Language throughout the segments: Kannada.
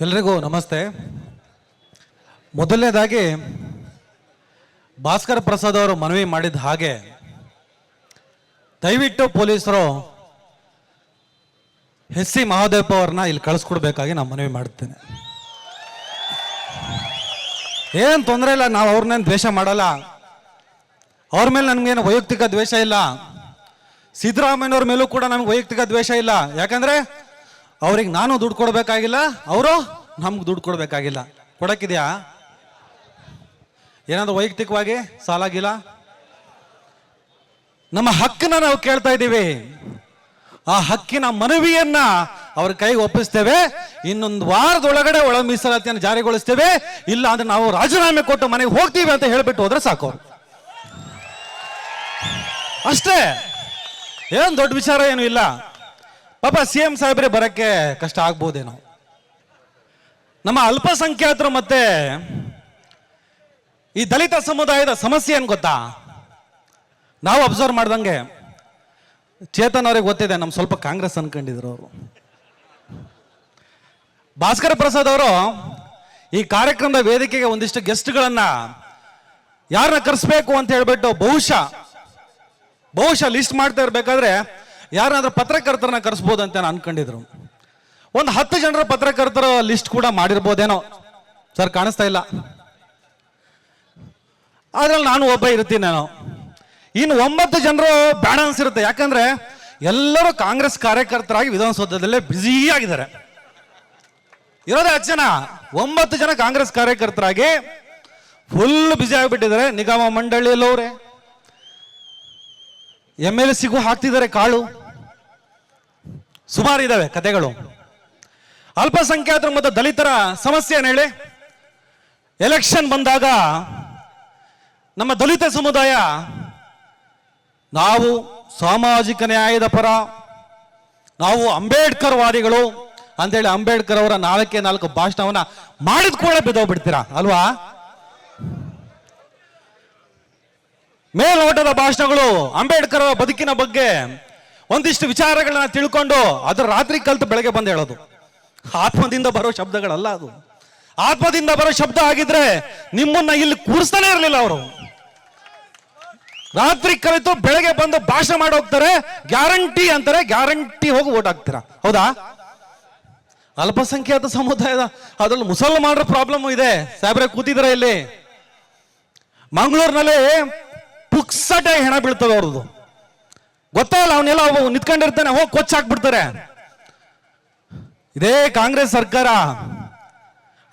ಎಲ್ರಿಗೂ ನಮಸ್ತೆ. ಮೊದಲನೇದಾಗಿ, ಭಾಸ್ಕರ್ ಪ್ರಸಾದ್ ಅವರು ಮನವಿ ಮಾಡಿದ ಹಾಗೆ, ದಯವಿಟ್ಟು ಪೊಲೀಸರು ಎಸ್ ಸಿ ಮಹಾದೇವಪ್ಪ ಅವ್ರನ್ನ ಇಲ್ಲಿ ಕಳಿಸ್ಕೊಡ್ಬೇಕಾಗಿ ನಾನು ಮನವಿ ಮಾಡ್ತೇನೆ. ಏನು ತೊಂದರೆ ಇಲ್ಲ, ನಾವು ಅವ್ರನ್ನೇನು ದ್ವೇಷ ಮಾಡಲ್ಲ. ಅವ್ರ ಮೇಲೆ ನಮಗೇನು ವೈಯಕ್ತಿಕ ದ್ವೇಷ ಇಲ್ಲ. ಸಿದ್ದರಾಮಯ್ಯನವ್ರ ಮೇಲೂ ಕೂಡ ನನಗೆ ವೈಯಕ್ತಿಕ ದ್ವೇಷ ಇಲ್ಲ. ಯಾಕಂದ್ರೆ ಅವ್ರಿಗೆ ನಾನು ದುಡ್ಡು ಕೊಡಬೇಕಾಗಿಲ್ಲ, ಅವರು ನಮ್ಗೆ ದುಡ್ಡು ಕೊಡಬೇಕಾಗಿಲ್ಲ. ಕೊಡಕ್ಕಿದ್ಯಾ? ಏನಾದರೂ ವೈಯಕ್ತಿಕವಾಗಿ ಸಾಲಾಗಿಲ್ಲ? ನಮ್ಮ ಹಕ್ಕನ್ನ ನಾವು ಕೇಳ್ತಾ ಇದ್ದೀವಿ. ಆ ಹಕ್ಕಿನ ಮನವಿಯನ್ನ ಅವ್ರ ಕೈಗೆ ಒಪ್ಪಿಸ್ತೇವೆ. ಇನ್ನೊಂದು ವಾರದೊಳಗಡೆ ಒಳ ಮೀಸಲಾತಿಯನ್ನು ಜಾರಿಗೊಳಿಸ್ತೇವೆ. ಇಲ್ಲ ಅಂದ್ರೆ ನಾವು ರಾಜೀನಾಮೆ ಕೊಟ್ಟು ಮನೆಗೆ ಹೋಗ್ತೀವಿ ಅಂತ ಹೇಳ್ಬಿಟ್ಟು ಹೋದ್ರೆ ಸಾಕು. ಅಷ್ಟೇ. ಏನು ದೊಡ್ಡ ವಿಚಾರ ಏನು ಇಲ್ಲ. ಪಾಪ ಸಿ ಎಂ ಸಾಹೇಬ್ರೆ ಬರಕ್ಕೆ ಕಷ್ಟ ಆಗ್ಬೋದೇನೋ. ನಮ್ಮ ಅಲ್ಪಸಂಖ್ಯಾತರು ಮತ್ತೆ ಈ ದಲಿತ ಸಮುದಾಯದ ಸಮಸ್ಯೆ ಏನು ಗೊತ್ತಾ? ನಾವು ಅಬ್ಸರ್ವ್ ಮಾಡ್ದಂಗೆ ಚೇತನ್ ಅವ್ರಿಗೆ ಗೊತ್ತಿದೆ ನಮ್ಮ ಸ್ವಲ್ಪ ಕಾಂಗ್ರೆಸ್ ಅನ್ಕೊಂಡಿದ್ರು ಅವರು. ಭಾಸ್ಕರ ಪ್ರಸಾದ್ ಅವರು ಈ ಕಾರ್ಯಕ್ರಮದ ವೇದಿಕೆಗೆ ಒಂದಿಷ್ಟು ಗೆಸ್ಟ್ಗಳನ್ನ ಯಾರನ್ನ ಕರೆಸ್ಬೇಕು ಅಂತ ಹೇಳ್ಬಿಟ್ಟು ಬಹುಶಃ ಬಹುಶಃ ಲಿಸ್ಟ್ ಮಾಡ್ತಾ ಇರ್ಬೇಕಾದ್ರೆ ಯಾರಾದ್ರೂ ಪತ್ರಕರ್ತರನ್ನ ಕರೆಸ್ಬೋದು ಅಂತ ನಾನು ಅನ್ಕೊಂಡಿದ್ರು. ಒಂದು ಹತ್ತು ಜನರ ಪತ್ರಕರ್ತರ ಲಿಸ್ಟ್ ಕೂಡ ಮಾಡಿರ್ಬೋದೇನೋ. ಸರ್, ಕಾಣಿಸ್ತಾ ಇಲ್ಲ. ಅದ್ರಲ್ಲಿ ನಾನು ಒಬ್ಬ ಇರ್ತೀನಿ ನಾನು. ಇನ್ನು ಒಂಬತ್ತು ಜನರು ಬ್ಯಾಲೆನ್ಸ್ ಇರುತ್ತೆ. ಯಾಕಂದ್ರೆ ಎಲ್ಲರೂ ಕಾಂಗ್ರೆಸ್ ಕಾರ್ಯಕರ್ತರಾಗಿ ವಿಧಾನಸೌಧದಲ್ಲೇ ಬ್ಯುಸಿ ಆಗಿದ್ದಾರೆ. ಇರೋದೇ ಹತ್ತು ಜನ. ಒಂಬತ್ತು ಜನ ಕಾಂಗ್ರೆಸ್ ಕಾರ್ಯಕರ್ತರಾಗಿ ಫುಲ್ ಬ್ಯುಸಿ ಆಗಿಬಿಟ್ಟಿದ್ದಾರೆ. ನಿಗಮ ಮಂಡಳಿಯಲ್ಲವ್ರೆ. ಎಂ ಎಲ್ ಸಿಗೂ ಹಾಕ್ತಿದ್ದಾರೆ ಕಾಳು. ಸುಮಾರು ಇದಾವೆ ಕತೆಗಳು. ಅಲ್ಪಸಂಖ್ಯಾತರು ಮತ್ತು ದಲಿತರ ಸಮಸ್ಯೆ ಏನು ಹೇಳಿ? ಎಲೆಕ್ಷನ್ ಬಂದಾಗ ನಮ್ಮ ದಲಿತ ಸಮುದಾಯ, ನಾವು ಸಾಮಾಜಿಕ ನ್ಯಾಯದ ಪರ, ನಾವು ಅಂಬೇಡ್ಕರ್ ವಾದಿಗಳು ಅಂತೇಳಿ ಅಂಬೇಡ್ಕರ್ ಅವರ ನಾಲ್ಕೇ ನಾಲ್ಕು ಭಾಷಣವನ್ನ ಮಾಡಿದ ಕೂಡ ಬಿದ್ದೋಗ್ಬಿಡ್ತೀರಾ, ಅಲ್ವಾ? ಮೇಲ್ನೋಟದ ಭಾಷಣಗಳು ಅಂಬೇಡ್ಕರ್ ಅವರ ಬದುಕಿನ ಬಗ್ಗೆ ಒಂದಿಷ್ಟು ವಿಚಾರಗಳನ್ನ ತಿಳ್ಕೊಂಡು ಅದ್ರ ರಾತ್ರಿ ಕಲ್ತು ಬೆಳಗ್ಗೆ ಬಂದು ಹೇಳೋದು. ಆತ್ಮದಿಂದ ಬರೋ ಶಬ್ದಗಳಲ್ಲ ಅದು. ಆತ್ಮದಿಂದ ಬರೋ ಶಬ್ದ ಆಗಿದ್ರೆ ನಿಮ್ಮನ್ನ ಇಲ್ಲಿ ಕೂರಿಸ್ತಾನೆ ಇರಲಿಲ್ಲ ಅವರು. ರಾತ್ರಿ ಕಲಿತು ಬೆಳಗ್ಗೆ ಬಂದು ಭಾಷಣ ಮಾಡಿ ಹೋಗ್ತಾರೆ, ಗ್ಯಾರಂಟಿ ಅಂತಾರೆ, ಗ್ಯಾರಂಟಿ ಹೋಗಿ ಓಟ್ ಹಾಕ್ತೀರಾ? ಹೌದಾ? ಅಲ್ಪಸಂಖ್ಯಾತ ಸಮುದಾಯದ ಅದ್ರಲ್ಲಿ ಮುಸಲ್ಮಾನರ ಪ್ರಾಬ್ಲಮ್ ಇದೆ. ಸಾಹೇಬ್ರೆ ಕೂತಿದ್ರೆ ಇಲ್ಲಿ? ಮಂಗಳೂರಿನಲ್ಲಿ ಪುಕ್ಸಟೆ ಹೆಣ ಬೀಳ್ತದೆ ಅವ್ರದ್ದು. ಗೊತ್ತಲ್ಲ, ಅವನ್ನೆಲ್ಲ ಅವು ನಿಂತ್ಕೊಂಡಿರ್ತಾನೆ, ಹೋಗಿ ಕೊಚ್ಚ ಹಾಕ್ಬಿಡ್ತಾರೆ. ಇದೇ ಕಾಂಗ್ರೆಸ್ ಸರ್ಕಾರ.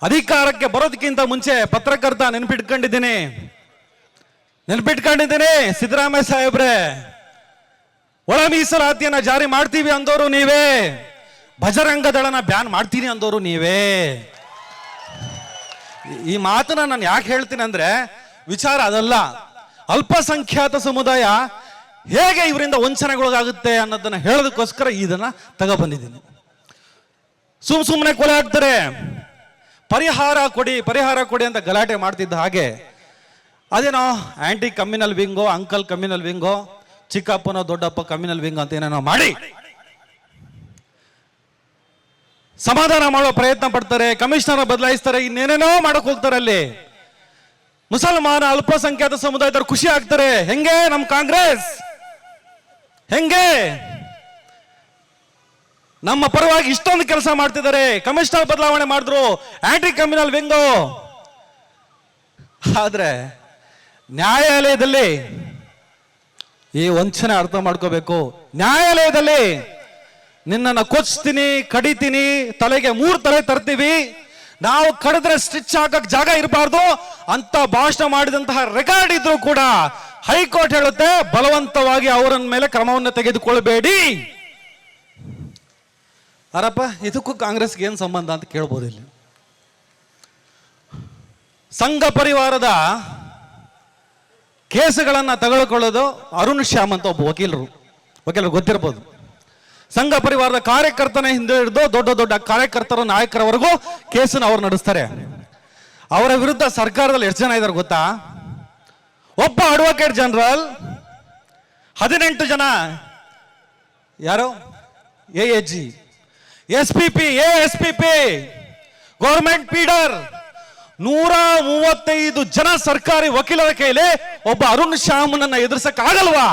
ಅಧಿಕಾರಕ್ಕೆ ಬರೋದಕ್ಕಿಂತ ಮುಂಚೆ ಪತ್ರಕರ್ತ ನೆನಪಿಟ್ಕೊಂಡಿದ್ದೀನಿ. ನೆನಪಿಟ್ಕೊಂಡಿದ್ದೀನಿ, ಸಿದ್ದರಾಮಯ್ಯ ಸಾಹೇಬ್ರೆ. ಒಳ ಮೀಸಲಾತಿಯನ್ನ ಜಾರಿ ಮಾಡ್ತೀವಿ ಅಂದೋರು ನೀವೇ. ಭಜರಂಗ ದಳನ ಬ್ಯಾನ್ ಮಾಡ್ತೀನಿ ಅಂದೋರು ನೀವೇ. ಈ ಮಾತನ್ನ ನಾನು ಯಾಕೆ ಹೇಳ್ತೀನಿ ಅಂದ್ರೆ, ವಿಚಾರ ಅದಲ್ಲ. ಅಲ್ಪಸಂಖ್ಯಾತ ಸಮುದಾಯ ಹೇಗೆ ಇವರಿಂದ ವಂಚನೆಗೊಳಗಾಗುತ್ತೆ ಅನ್ನೋದನ್ನ ಹೇಳೋದಕ್ಕೋಸ್ಕರ ಇದನ್ನ ತಗೊಬಂದಿದ್ದೀನಿ. ಸುಮ್ ಸುಮ್ಮನೆ ಕೊಲೆ ಆಗ್ತಾರೆ. ಪರಿಹಾರ ಕೊಡಿ ಪರಿಹಾರ ಕೊಡಿ ಅಂತ ಗಲಾಟೆ ಮಾಡ್ತಿದ್ದ ಹಾಗೆ ಅದೇನೋ ಆಂಟಿ ಕಮ್ಯುನಲ್ ವಿಂಗೋ, ಅಂಕಲ್ ಕಮ್ಯುನಲ್ ವಿಂಗೋ, ಚಿಕ್ಕಪ್ಪನ ದೊಡ್ಡಪ್ಪ ಕಮ್ಯುನಲ್ ವಿಂಗ್ ಅಂತ ಏನೇನೋ ಮಾಡಿ. ಸಮಾಧಾನ ಮಾಡೋ ಪ್ರಯತ್ನ ಪಡ್ತಾರೆ, ಕಮಿಷನರ್ ಬದಲಾಯಿಸ್ತಾರೆ, ಇನ್ನೇನೇನೋ ಮಾಡಕ್ ಹೋಗ್ತಾರೆ ಅಲ್ಲಿ. ಮುಸಲ್ಮಾನ ಅಲ್ಪಸಂಖ್ಯಾತ ಸಮುದಾಯದವ್ರು ಖುಷಿ ಆಗ್ತಾರೆ. ಹೆಂಗೆ ನಮ್ ಕಾಂಗ್ರೆಸ್? ಹೆಂಗೆ? ನಮ್ಮ ಪರವಾಗಿ ಇಷ್ಟೊಂದು ಕೆಲಸ ಮಾಡ್ತಿದ್ದಾರೆ. ಕಮಿಷನರ್ ಬದಲಾವಣೆ ಮಾಡಿದ್ರು. ಆಂಟಿ ಕಮ್ಯುನಲ್ ವಿಂಗೋ. ಆದ್ರೆ ನ್ಯಾಯಾಲಯದಲ್ಲಿ ಈ ವಂಚನೆ ಅರ್ಥ ಮಾಡ್ಕೋಬೇಕು. ನ್ಯಾಯಾಲಯದಲ್ಲಿ ನಿನ್ನನ್ನು ಕೊಚ್ತೀನಿ, ಕಡಿತೀನಿ, ತಲೆಗೆ ಮೂರು ತಲೆ ತರ್ತೀವಿ. ನಾವು ಕಡಿದ್ರೆ ಸ್ಟಿಚ್ ಹಾಕಕ್ ಜಾಗ ಇರಬಾರ್ದು. ಅಂತ ಭಾಷಣ ಮಾಡಿದಂತಹ ರೆಕಾರ್ಡ್ ಇದ್ರು ಕೂಡ ಹೈಕೋರ್ಟ್ ಹೇಳುತ್ತೆ, ಬಲವಂತವಾಗಿ ಅವರ ಮೇಲೆ ಕ್ರಮವನ್ನು ತೆಗೆದುಕೊಳ್ಬೇಡಿ. ಅರಪ್ಪ, ಇದಕ್ಕೂ ಕಾಂಗ್ರೆಸ್ಗೆ ಏನು ಸಂಬಂಧ ಅಂತ ಕೇಳ್ಬೋದು ಇಲ್ಲಿ. ಸಂಘ ಪರಿವಾರದ ಕೇಸುಗಳನ್ನು ತಗೊಳ್ಕೊಳ್ಳೋದು ಅರುಣ್ ಶ್ಯಾಮ್ ಅಂತ ಒಬ್ಬ ವಕೀಲರು. ವಕೀಲರು ಗೊತ್ತಿರ್ಬೋದು. ಸಂಘ ಪರಿವಾರದ ಕಾರ್ಯಕರ್ತನ ಹಿಂದೆ ಹಿಡಿದು ದೊಡ್ಡ ದೊಡ್ಡ ಕಾರ್ಯಕರ್ತರ ನಾಯಕರವರೆಗೂ ಕೇಸನ್ನು ಅವರು ನಡೆಸ್ತಾರೆ. ಅವರ ವಿರುದ್ಧ ಸರ್ಕಾರದಲ್ಲಿ ಎಷ್ಟು ಜನ ಇದ್ದಾರೆ ಗೊತ್ತಾ? ಒಬ್ಬ ಅಡ್ವೊಕೇಟ್ ಜನರಲ್ ಹದಿನೆಂಟು ಜನ. ಯಾರು? A A G S P P A S P P government pleader ನೂರ ಮೂವತ್ತೈದು ಜನ ಸರ್ಕಾರಿ ವಕೀಲರ ಕೈಲಿ ಒಬ್ಬ ಅರುಣ್ ಶ್ಯಾಮನನ್ನ ಎದುರಿಸಕ್ ಆಗಲ್ವಾ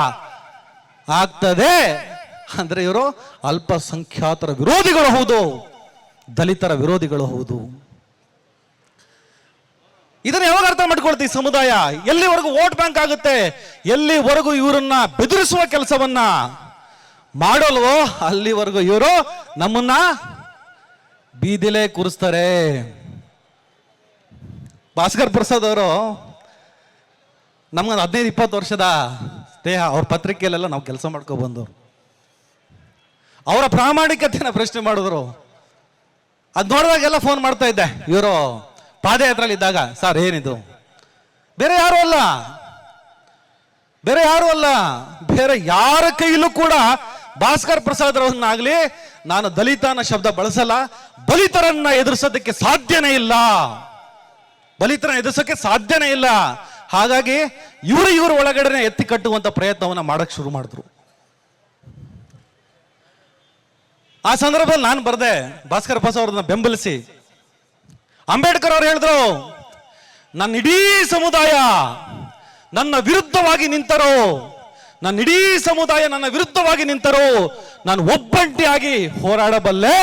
ಆಗ್ತದೆ. ಅಂದ್ರೆ ಇವರು ಅಲ್ಪಸಂಖ್ಯಾತರ ವಿರೋಧಿಗಳು ಹೌದು, ದಲಿತರ ವಿರೋಧಿಗಳು ಹೌದು. ಇದನ್ನ ಯಾವಾಗ ಅರ್ಥ ಮಾಡ್ಕೊಳ್ತೀವಿ ಸಮುದಾಯ? ಎಲ್ಲಿವರೆಗೂ ವೋಟ್ ಬ್ಯಾಂಕ್ ಆಗುತ್ತೆ? ಎಲ್ಲಿವರೆಗೂ ಇವರನ್ನ ಬೆದರಿಸುವ ಕೆಲಸವನ್ನ ಮಾಡಲ್ವೋ? ಅಲ್ಲಿವರೆಗೂ ಇವರು ನಮ್ಮನ್ನ ಬೀದಿಲೇ ಕೂರಿಸ್ತಾರೆ. ಭಾಸ್ಕರ್ ಪ್ರಸಾದ್ ಅವರು, ನಮ್ಗೊಂದು ಹದಿನೈದು, ಇಪ್ಪತ್ತು ವರ್ಷದ ಸ್ನೇಹ, ಅವ್ರ ಪತ್ರಿಕೆಯಲ್ಲೆಲ್ಲ ನಾವು ಕೆಲಸ ಮಾಡ್ಕೊ ಬಂದವರು. ಅವರ ಪ್ರಾಮಾಣಿಕತೆನ ಪ್ರಶ್ನೆ ಮಾಡಿದ್ರು. ಅದ್ ನೋಡಿದಾಗೆಲ್ಲ ಫೋನ್ ಮಾಡ್ತಾ ಇದ್ದೆ. ಇವರು ಪಾದಯಾತ್ರೆಯಲ್ಲಿ ಇದ್ದಾಗ, ಸರ್, ಏನಿದು? ಬೇರೆ ಯಾರು ಅಲ್ಲ. ಬೇರೆ ಯಾರು ಅಲ್ಲ. ಬೇರೆ ಯಾರ ಕೈಯಲ್ಲೂ ಕೂಡ ಭಾಸ್ಕರ್ ಪ್ರಸಾದ್ ನಾನು ದಲಿತ ಅನ್ನೋ ಶಬ್ದ ಬಳಸಲ್ಲ. ದಲಿತರನ್ನ ಎದುರಿಸೋದಕ್ಕೆ ಸಾಧ್ಯನೇ ಇಲ್ಲ. ಬಲಿತರನ್ನ ಎದುರಿಸೋಕೆ ಸಾಧ್ಯನೇ ಇಲ್ಲ. ಹಾಗಾಗಿ ಇವರು ಇವರು ಒಳಗಡೆನೆ ಎತ್ತಿ ಕಟ್ಟುವಂತ ಪ್ರಯತ್ನವನ್ನ ಮಾಡಕ್ ಶುರು ಮಾಡಿದ್ರು. ಆ ಸಂದರ್ಭದಲ್ಲಿ ನಾನು ಬರ್ದೆ, ಭಾಸ್ಕರ್ ಬಸ್ ಅವ್ರನ್ನ ಬೆಂಬಲಿಸಿ. ಅಂಬೇಡ್ಕರ್ ಅವ್ರು ಹೇಳಿದ್ರು, ನನ್ನ ಇಡೀ ಸಮುದಾಯ ನನ್ನ ವಿರುದ್ಧವಾಗಿ ನಿಂತರು, ನನ್ನ ಇಡೀ ಸಮುದಾಯ ನನ್ನ ವಿರುದ್ಧವಾಗಿ ನಿಂತರು, ನಾನು ಒಬ್ಬಂಟಿಯಾಗಿ ಹೋರಾಡಬಲ್ಲೆ,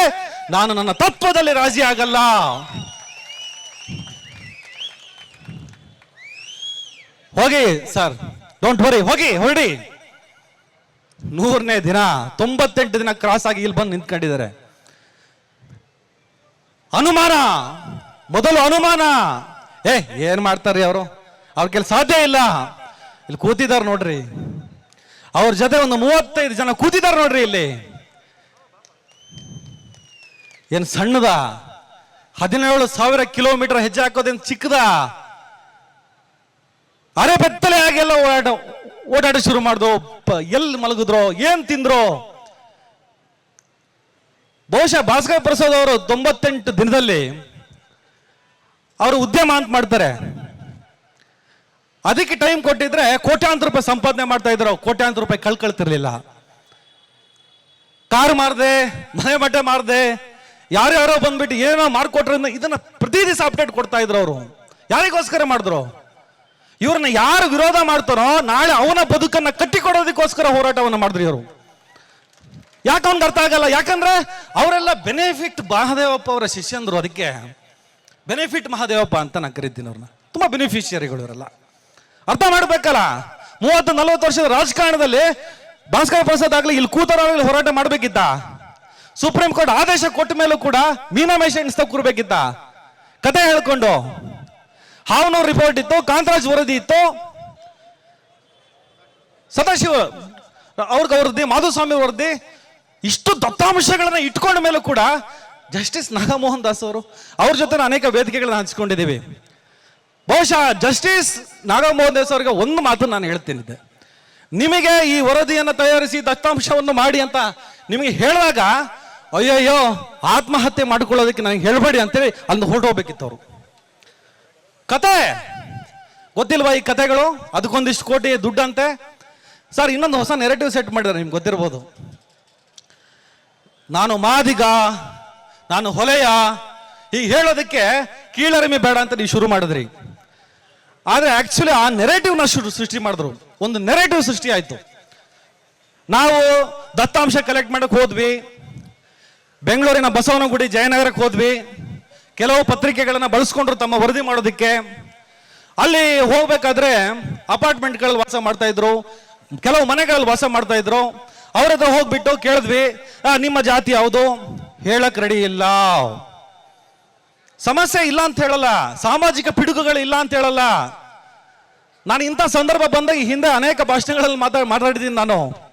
ನಾನು ನನ್ನ ತತ್ವದಲ್ಲಿ ರಾಜಿ ಆಗಲ್ಲ. ಹೋಗಿ ಸರ್ ಡೋಂಟ್ ವರಿ ಹೋಗಿ, ಹೊರಡಿ. ನೂರನೇ ದಿನ, ತೊಂಬತ್ತೆಂಟು ದಿನ ಕ್ರಾಸ್ ಆಗಿ ಇಲ್ಲಿ ಬಂದು ನಿಂತ್ಕೊಂಡಿದ್ದಾರೆ. ಅನುಮಾನ, ಮೊದಲು ಅನುಮಾನ. ಏ, ಏನ್ ಮಾಡ್ತಾರ್ರಿ ಅವರು? ಅವ್ರ ಕೆಲ್ ಸಾಧ್ಯ ಇಲ್ಲ. ಇಲ್ಲಿ ಕೂತಿದಾರ ನೋಡ್ರಿ. ಅವ್ರ ಜೊತೆ ಒಂದು ಮೂವತ್ತೈದು ಜನ ಕೂತಿದಾರ ನೋಡ್ರಿ ಇಲ್ಲಿ. ಏನ್ ಸಣ್ಣದ? ಹದಿನೇಳು ಸಾವಿರ ಕಿಲೋಮೀಟರ್ ಹೆಜ್ಜೆ ಹಾಕೋದೇನ್ ಚಿಕ್ಕದ? ಅರೆ ಬೆತ್ತಲೆ ಆಗೆಲ್ಲ ಓಡಾಡ ಓಡಾಡ ಶುರು ಮಾಡಿದ್ರು ಎಲ್ಲಿ ಮಲಗಿದ್ರು, ಏನ್ ತಿಂದ್ರು. ಬಹುಶಃ ಭಾಸ್ಕರ್ ಪ್ರಸಾದ್ ಅವರು ತೊಂಬತ್ತೆಂಟು ದಿನದಲ್ಲಿ ಅವರು ಉದ್ಯಮ ಅಂತ ಮಾಡ್ತಾರೆ. ಅದಕ್ಕೆ ಟೈಮ್ ಕೊಟ್ಟಿದ್ರೆ ಕೋಟ್ಯಾಂತರ ರೂಪಾಯಿ ಸಂಪಾದನೆ ಮಾಡ್ತಾ ಇದ್ರು. ಕೋಟ್ಯಾಂತರ ರೂಪಾಯಿ ಕಳ್ಕೊಳ್ತಿರ್ಲಿಲ್ಲ. ಕಾರ್ ಮಾರ್ದೆ, ಮನೆ ಬಟ್ಟೆ ಮಾರ್ದೆ, ಯಾರ್ಯಾರೋ ಬಂದ್ಬಿಟ್ಟು ಏನೋ ಮಾಡ್ಕೊಟ್ರಿಂದ ಇದನ್ನ ಪ್ರತಿ ದಿವಸ ಅಪ್ಡೇಟ್ ಕೊಡ್ತಾ ಇದ್ರು ಅವರು. ಯಾರಿಗೋಸ್ಕರ ಮಾಡಿದ್ರು? ಇವ್ರನ್ನ ಯಾರು ವಿರೋಧ ಮಾಡ್ತಾರೋ ನಾಳೆ ಅವನ ಬದುಕನ್ನ ಕಟ್ಟಿಕೊಡೋದಕ್ಕೋಸ್ಕರ ಹೋರಾಟವನ್ನ ಮಾಡಿದ್ರು ಇವರು. ಯಾಕೆ ಅವ್ನಿಗೆ ಅರ್ಥ ಆಗಲ್ಲ? ಯಾಕಂದ್ರೆ ಅವರೆಲ್ಲ ಬೆನಿಫಿಟ್ ಮಹಾದೇವಪ್ಪ ಅವರ ಶಿಷ್ಯಂದ್ರು ಅದಕ್ಕೆ. ಬೆನಿಫಿಟ್ ಮಹಾದೇವಪ್ಪ ಅಂತ ನಾನು ಕರಿತೀನಿ ಅವ್ರನ್ನ ತುಂಬಾ ಬೆನಿಫಿಷಿಯರಿಗಳು ಇವರೆಲ್ಲ. ಅರ್ಥ ಮಾಡ್ಬೇಕಲ್ಲ? ಮೂವತ್ತು, ನಲವತ್ತು ವರ್ಷದ ರಾಜಕಾರಣದಲ್ಲಿ ಭಾಸ್ಕರ ಪ್ರಸಾದ್ ಆಗ್ಲಿ, ಇಲ್ಲಿ ಕೂತರಾಗಲಿ ಹೋರಾಟ ಮಾಡ್ಬೇಕಿತ್ತ? ಸುಪ್ರೀಂ ಕೋರ್ಟ್ ಆದೇಶ ಕೊಟ್ಟ ಮೇಲೂ ಕೂಡ ಮೀನಾಮೇಷ ಎಣಿಸ್ತಾ ಕೂರ್ಬೇಕಿತ್ತ? ಕತೆ ಹೇಳ್ಕೊಂಡು ಹಾವನೂರ್ ರಿಪೋರ್ಟ್ ಇತ್ತು, ಕಾಂತರಾಜ್ ವರದಿ ಇತ್ತು. ಸದಾಶಿವ, ಅವ್ರಿಗೆ ವರದಿ, ಮಾಧುಸ್ವಾಮಿ ವರದಿ, ಇಷ್ಟು ದತ್ತಾಂಶಗಳನ್ನ ಇಟ್ಕೊಂಡ ಮೇಲೂ ಕೂಡ ಜಸ್ಟಿಸ್ ನಾಗಮೋಹನ್ ದಾಸ್ ಅವರು, ಅವ್ರ ಜೊತೆ ಅನೇಕ ವೇದಿಕೆಗಳನ್ನ ಹಂಚ್ಕೊಂಡಿದ್ದೀವಿ. ಬಹುಶಃ ಜಸ್ಟಿಸ್ ನಾಗಮೋಹನ್ ದಾಸ್ ಅವರಿಗೆ ಒಂದು ಮಾತು ನಾನು ಹೇಳ್ತೇನಿದ್ದೆ ನಿಮಗೆ ಈ ವರದಿಯನ್ನು ತಯಾರಿಸಿ ದತ್ತಾಂಶವನ್ನು ಮಾಡಿ ಅಂತ ನಿಮಗೆ ಹೇಳಿದಾಗ, ಅಯ್ಯಯ್ಯೋ, ಆತ್ಮಹತ್ಯೆ ಮಾಡಿಕೊಳ್ಳೋದಕ್ಕೆ ನನಗೆ ಹೇಳಬೇಡಿ ಅಂತೇಳಿ ಅಲ್ಲಿ ಹೊರಟೋಗ್ಬೇಕಿತ್ತು ಅವರು. ಕತೆ. ಗೊತ್ತಿಲ್ವಾ ಈ ಕತೆಗಳು? ಅದಕ್ಕೊಂದಿಷ್ಟು ಕೋಟಿ ದುಡ್ಡಂತೆ. ಸರ್, ಇನ್ನೊಂದು ಹೊಸ ನೆರೆಟಿವ್ ಸೆಟ್ ಮಾಡಿದ್ದಾರೆ ನಿಮ್ಗೆ ಗೊತ್ತಿರ್ಬೋದು. ನಾನು ಮಾದಿಗ, ನಾನು ಹೊಲೆಯ, ಹೀಗೆ ಹೇಳೋದಕ್ಕೆ ಕೀಳರಿಮೆ ಬೇಡ ಅಂತ ನೀವು ಶುರು ಮಾಡಿದ್ರಿ. ಆದರೆ ಆಕ್ಚುಲಿ ಆ ನೆರೆಟಿವ್ನ ಶುರು ಸೃಷ್ಟಿ ಮಾಡಿದ್ರು. ಒಂದು ನೆರೆಟಿವ್ ಸೃಷ್ಟಿ ಆಯ್ತು. ನಾವು ದತ್ತಾಂಶ ಕಲೆಕ್ಟ್ ಮಾಡೋಕೆ ಹೋದ್ವಿ. ಬೆಂಗಳೂರಿನ ಬಸವನಗುಡಿ ಜಯನಗರಕ್ಕೆ ಹೋದ್ವಿ. ಕೆಲವು ಪತ್ರಿಕೆಗಳನ್ನ ಬಳಸ್ಕೊಂಡ್ರು ತಮ್ಮ ವರದಿ ಮಾಡೋದಕ್ಕೆ. ಅಲ್ಲಿ ಹೋಗ್ಬೇಕಾದ್ರೆ ಅಪಾರ್ಟ್ಮೆಂಟ್ಗಳಲ್ಲಿ ವಾಸ ಮಾಡ್ತಾ ಇದ್ರು. ಕೆಲವು ಮನೆಗಳಲ್ಲಿ ವಾಸ ಮಾಡ್ತಾ ಇದ್ರು. ಅವ್ರ ಹತ್ರ ಹೋಗ್ಬಿಟ್ಟು ಕೇಳಿದ್ವಿ "ಆ, ನಿಮ್ಮ ಜಾತಿ ಯಾವುದು? ಹೇಳಕ್ ರೆಡಿ ಇಲ್ಲ. ಸಮಸ್ಯೆ ಇಲ್ಲ ಅಂತ ಹೇಳಲ್ಲ. ಸಾಮಾಜಿಕ ಪಿಡುಗುಗಳು ಇಲ್ಲ ಅಂತ ಹೇಳಲ್ಲ. ನಾನು ಇಂಥ ಸಂದರ್ಭ ಬಂದಾಗ ಹಿಂದೆ ಅನೇಕ ಭಾಷಣಗಳಲ್ಲಿ ಮಾತಾಡ್ ಮಾತಾಡಿದ್ದೀನಿ ನಾನು.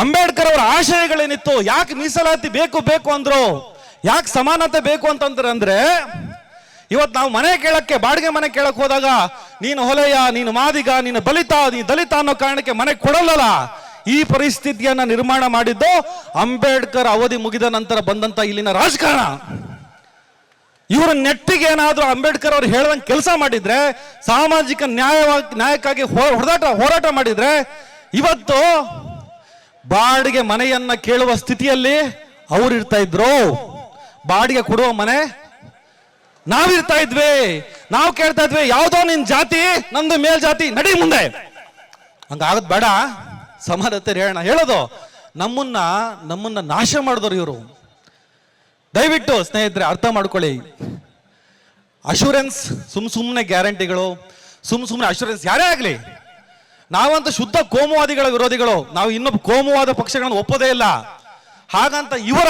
ಅಂಬೇಡ್ಕರ್ ಅವರ ಆಶಯಗಳೇನಿತ್ತು? ಯಾಕೆ ಮೀಸಲಾತಿ ಬೇಕು ಬೇಕು ಅಂದ್ರು? ಯಾಕೆ ಸಮಾನತೆ ಬೇಕು ಅಂತಂದ್ರೆ ಅಂದ್ರೆ ಇವತ್ತು ನಾವು ಮನೆ ಕೇಳಕ್ಕೆ, ಬಾಡಿಗೆ ಮನೆ ಕೇಳಕ್ ಹೋದಾಗ, ನೀನು ಹೊಲೆಯ, ನೀನು ಮಾದಿಗ, ನೀನು ಬಲಿತ ನೀನು ದಲಿತ ಅನ್ನೋ ಕಾರಣಕ್ಕೆ ಮನೆ ಕೊಡಲ್ಲಲ್ಲ. ಈ ಪರಿಸ್ಥಿತಿಯನ್ನ ನಿರ್ಮಾಣ ಮಾಡಿದ್ದು ಅಂಬೇಡ್ಕರ್ ಅವಧಿ ಮುಗಿದ ನಂತರ ಬಂದಂತ ಇಲ್ಲಿನ ರಾಜಕಾರಣ. ಇವರ ನೆಟ್ಟಿಗೆ ಏನಾದರೂ ಅಂಬೇಡ್ಕರ್ ಅವ್ರು ಹೇಳ್ದಂಗೆ ಕೆಲಸ ಮಾಡಿದ್ರೆ, ಸಾಮಾಜಿಕ ನ್ಯಾಯವಾಗಿ, ನ್ಯಾಯಕ್ಕಾಗಿ ಹೊಡೆದಾಟ, ಹೋರಾಟ ಮಾಡಿದ್ರೆ, ಇವತ್ತು ಬಾಡಿಗೆ ಮನೆಯನ್ನ ಕೇಳುವ ಸ್ಥಿತಿಯಲ್ಲಿ ಅವ್ರು ಇರ್ತಾ ಇದ್ರು. ಬಾಡಿಗೆ ಕೊಡುವ ಮನೆ? ನಾವಿರ್ತಾ ಇದ್ವಿ. ನಾವು ಕೇಳ್ತಾ ಇದ್ವಿ, ಯಾವುದೋ ನಿನ್ ಜಾತಿ, ನಂದು ಮೇಲ್ ಜಾತಿ, ನಡಿ ಮುಂದೆ. ಹಂಗಾಗದ್ ಬೇಡ. ಸಮಾನತೆ ಹೇಳೋಣ ಹೇಳೋದು, ನಮ್ಮನ್ನ ನಮ್ಮನ್ನ ನಾಶ ಮಾಡಿದ್ರು ಇವರು. ದಯವಿಟ್ಟು ಸ್ನೇಹಿತರೆ, ಅರ್ಥ ಮಾಡ್ಕೊಳ್ಳಿ. ಅಶೂರೆನ್ಸ್ ಸುಮ್ ಸುಮ್ಮನೆ ಗ್ಯಾರಂಟಿಗಳು, ಸುಮ್ ಸುಮ್ಮನೆ ಅಶೂರೆನ್ಸ್ ಯಾರೇ ಆಗಲಿ. ನಾವಂತ ಶುದ್ಧ ಕೋಮುವಾದಿಗಳ ವಿರೋಧಿಗಳು. ನಾವು ಇನ್ನೊಬ್ಬ ಕೋಮುವಾದ ಪಕ್ಷಗಳನ್ನು ಒಪ್ಪೋದೇ ಇಲ್ಲ. ಹಾಗಂತ ಇವರ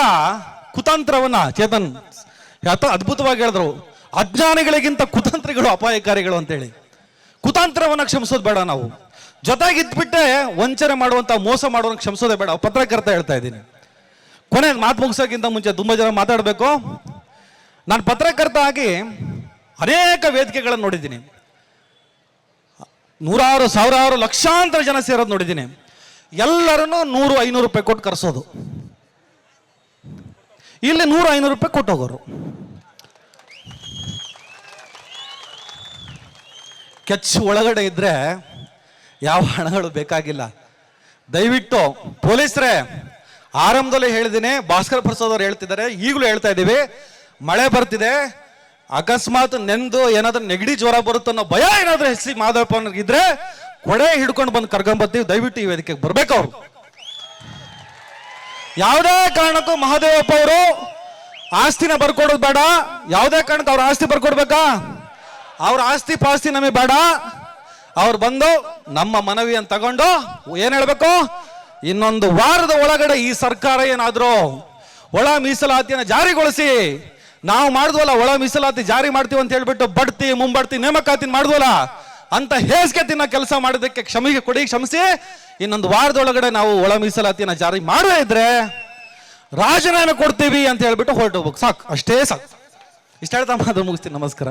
ಕುತಂತ್ರವನ್ನ, ಚೇತನ್, ಯಾತ ಅದ್ಭುತವಾಗಿ ಹೇಳಿದ್ರು. ಅಜ್ಞಾನಿಗಳಿಗಿಂತ ಕುತಂತ್ರಗಳು ಅಪಾಯಕಾರಿಗಳು ಅಂತೇಳಿ. ಕುತಂತ್ರವನ್ನ ಕ್ಷಮಿಸೋದು ಬೇಡ ನಾವು. ಜೊತೆಗಿದ್ಬಿಟ್ಟೆ ವಂಚನೆ ಮಾಡುವಂತ, ಮೋಸ ಮಾಡೋನ್ ಕ್ಷಮಿಸೋದೇ ಬೇಡ. ಪತ್ರಕರ್ತ ಹೇಳ್ತಾ ಇದ್ದೀನಿ. ಕೊನೆ ಮಾತು ಮುಗಿಸೋಕ್ಕಿಂತ ಮುಂಚೆ ತುಂಬಾ ಜನ ಮಾತಾಡಬೇಕು. ನಾನು ಪತ್ರಕರ್ತ ಆಗಿ ಅನೇಕ ವೇದಿಕೆಗಳನ್ನು ನೋಡಿದ್ದೀನಿ. ನೂರಾರು, ಸಾವಿರಾರು ಲಕ್ಷಾಂತರ ಜನ ಸೇರೋದು ನೋಡಿದ್ದೀನಿ. ಎಲ್ಲರನ್ನೂ ನೂರು, ಐನೂರು ರೂಪಾಯಿ ಕೊಟ್ಟು ಕರೆಸೋದು. ಇಲ್ಲಿ ನೂರು ಐನೂರು ರೂಪಾಯಿ ಕೊಟ್ಟೋಗೋರು ಕೆಚ್ ಒಳಗಡೆ ಇದ್ರೆ ಯಾವ ಹಣಗಳು ಬೇಕಾಗಿಲ್ಲ. ದಯವಿಟ್ಟು ಪೊಲೀಸರೇ, ಆರಂಭದಲ್ಲಿ ಹೇಳಿದ್ದೀನಿ, ಭಾಸ್ಕರ್ ಪ್ರಸಾದ್ ಅವರು ಹೇಳ್ತಿದ್ದಾರೆ, ಈಗಲೂ ಹೇಳ್ತಾ ಇದ್ದೀವಿ, ಮಳೆ ಬರ್ತಿದೆ, ಅಕಸ್ಮಾತ್ ನೆಂದು ಏನಾದರೂ ನೆಗಡಿ ಜ್ವರ ಬರುತ್ತೆ ಅನ್ನೋ ಭಯ ಏನಾದರೂ ಎಸ್ ಸಿ ಮಾಧವಪ್ಪ ಇದ್ರೆ ಕೊಡೆ ಹಿಡ್ಕೊಂಡು ಬಂದು ಕರ್ಕೊಂಬರ್ತೀವಿ ದಯವಿಟ್ಟು ಈ ವೇದಿಕೆಗೆ ಬರ್ಬೇಕು ಅವ್ರು. ಯಾವುದೇ ಕಾರಣಕ್ಕೂ ಮಹಾದೇವಪ್ಪ ಅವರು ಆಸ್ತಿನ ಬರ್ಕೊಡೋದು ಬೇಡ. ಯಾವುದೇ ಕಾರಣಕ್ಕೂ ಅವ್ರ ಆಸ್ತಿ ಬರ್ಕೊಡ್ಬೇಕಾ? ಅವ್ರ ಆಸ್ತಿ ಪಾಸ್ತಿ ನಮಗೆ ಬೇಡ. ಅವ್ರು ಬಂದು ನಮ್ಮ ಮನವಿಯನ್ನು ತಗೊಂಡು ಏನ್ ಹೇಳ್ಬೇಕು? ಇನ್ನೊಂದು ವಾರದ ಒಳಗಡೆ ಈ ಸರ್ಕಾರ ಏನಾದರೂ ಒಳ ಮೀಸಲಾತಿಯನ್ನು ಜಾರಿಗೊಳಿಸಿ, ನಾವು ಮಾಡಿದ್ವಲ್ಲ ಒಳ ಮೀಸಲಾತಿ ಜಾರಿ ಮಾಡ್ತೀವಿ ಅಂತ ಹೇಳ್ಬಿಟ್ಟು ಬಡ್ತಿ, ಮುಂಬಡ್ತಿ ನೇಮಕಾತಿ ಮಾಡಿದ್ವಲ್ಲ ಅಂತ ಹೇಸಿಗೆ ತಿನ್ನೋ ಕೆಲಸ ಮಾಡೋದಕ್ಕೆ ಕ್ಷಮಿಗೆ ಕೊಡಿ, ಕ್ಷಮಿಸಿ. ಇನ್ನೊಂದು ವಾರದೊಳಗಡೆ ನಾವು ಒಳ ಮೀಸಲಾತಿಯನ್ನ ಜಾರಿ ಮಾಡದೇ ಇದ್ರೆ ರಾಜೀನಾಮೆ ಕೊಡ್ತೀವಿ ಅಂತ ಹೇಳ್ಬಿಟ್ಟು ಹೊರಟೋಗ್ಬೇಕು. ಸಾಕು, ಅಷ್ಟೇ ಸಾಕು. ಇಷ್ಟ ಹೇಳ್ತಾ ಮಾತು ಮುಗಿಸ್ತೀನಿ. ನಮಸ್ಕಾರ.